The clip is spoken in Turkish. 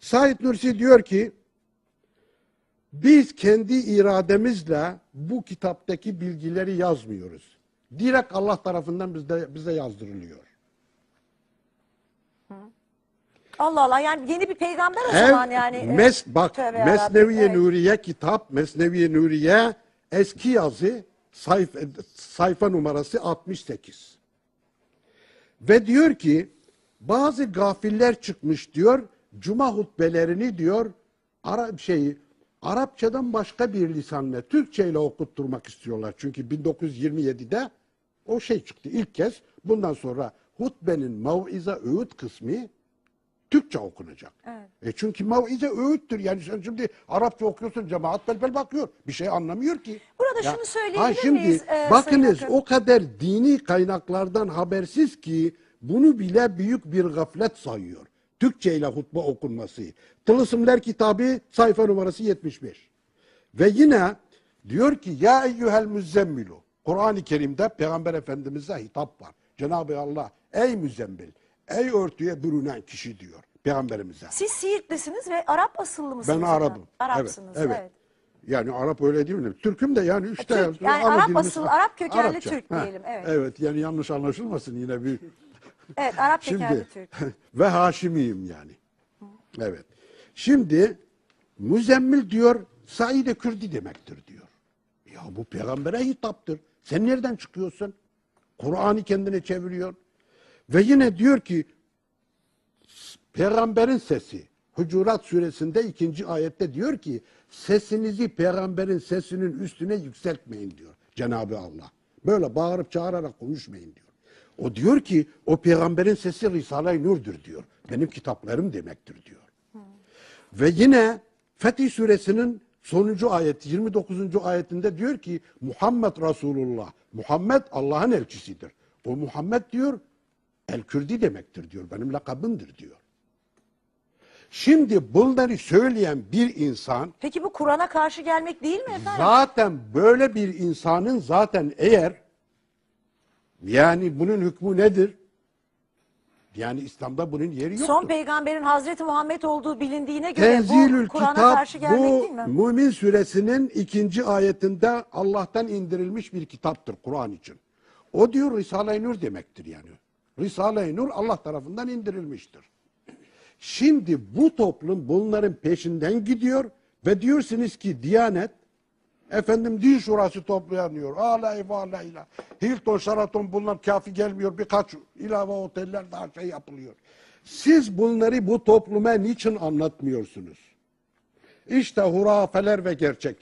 Said Nursi diyor ki biz kendi irademizle bu kitaptaki bilgileri yazmıyoruz. Direkt Allah tarafından bizde, bize yazdırılıyor. Allah Allah yani yeni bir peygamber o Ev, zaman yani. mes, bak tövbe yarabbim, Mesnevi evet. Nuriye kitap, Mesnevi Nuriye eski yazı sayfa, sayfa numarası 68. Ve diyor ki bazı gafiller çıkmış diyor cuma hutbelerini diyor Arap şeyi Arapçadan başka bir lisanla Türkçe ile okutturmak istiyorlar. Çünkü 1927'de o şey çıktı ilk kez. Bundan sonra hutbenin mev'ize öğüt kısmı Türkçe okunacak. Evet. E çünkü mev'ize öğüttür. Yani sen şimdi Arapça okuyorsun cemaat belbel bakıyor. Bir şey anlamıyor ki. Burada şunu söyleyebilir miyiz, e, bakınız Akın? o kadar dini kaynaklardan habersiz ki bunu bile büyük bir gaflet sayıyor. Türkçe ile hutbe okunması. Tılsımlar kitabı sayfa numarası 75. Ve yine diyor ki ya eyyuhel müzzemmilu. Kur'an-ı Kerim'de Peygamber Efendimiz'e hitap var. Cenab-ı Allah ey müzzemmil, ey örtüye bürünen kişi diyor Peygamberimize. Siz Siirtlisiniz ve Arap asıllı mısınız? Ben? Arap'ım. Arapsınız evet. evet. Yani Arap öyle değil mi? Türk'üm de yani işte. Türk, yani Arap asıllı, Arap kökenli Arapça. Türk Ha, diyelim, evet. Evet yani yanlış anlaşılmasın yine bir. Evet Arap Şimdi Türk. ve Haşimiyim yani. Evet. Şimdi müzemmil diyor Said-i Kürdi demektir diyor. Ya bu peygambere hitaptır. Sen nereden çıkıyorsun? Kur'an'ı kendine çeviriyor. Ve yine diyor ki peygamberin sesi Hucurat suresinde ikinci ayette diyor ki sesinizi peygamberin sesinin üstüne yükseltmeyin diyor Cenab-ı Allah. Böyle bağırıp çağırarak konuşmayın diyor. O diyor ki o peygamberin sesi Risale-i Nur'dur diyor. Benim kitaplarım demektir diyor. Ve yine Fetih suresinin sonuncu ayet 29. ayetinde diyor ki Muhammed Resulullah. Muhammed Allah'ın elçisidir. O Muhammed diyor El Kürdi demektir diyor. Benim lakabımdır diyor. Şimdi bunları söyleyen bir insan Peki bu Kur'an'a karşı gelmek değil mi efendim? zaten böyle bir insanın zaten eğer yani bunun hükmü nedir? Yani İslam'da bunun yeri yoktur. Son peygamberin Hazreti Muhammed olduğu bilindiğine göre Tenzilül bu Kur'an'a karşı gelmek değil bu mi? Mümin suresinin ikinci ayetinde Allah'tan indirilmiş bir kitaptır Kur'an için. O diyor Risale-i Nur demektir yani. Risale-i Nur Allah tarafından indirilmiştir. Şimdi bu toplum bunların peşinden gidiyor ve diyorsunuz ki Diyanet efendim din şurası toplanıyor. Alay ve alayla. Hilton, Sheraton bunlar kafi gelmiyor. Birkaç ilave oteller daha şey yapılıyor. Siz bunları bu topluma niçin anlatmıyorsunuz? İşte hurafeler ve gerçekler.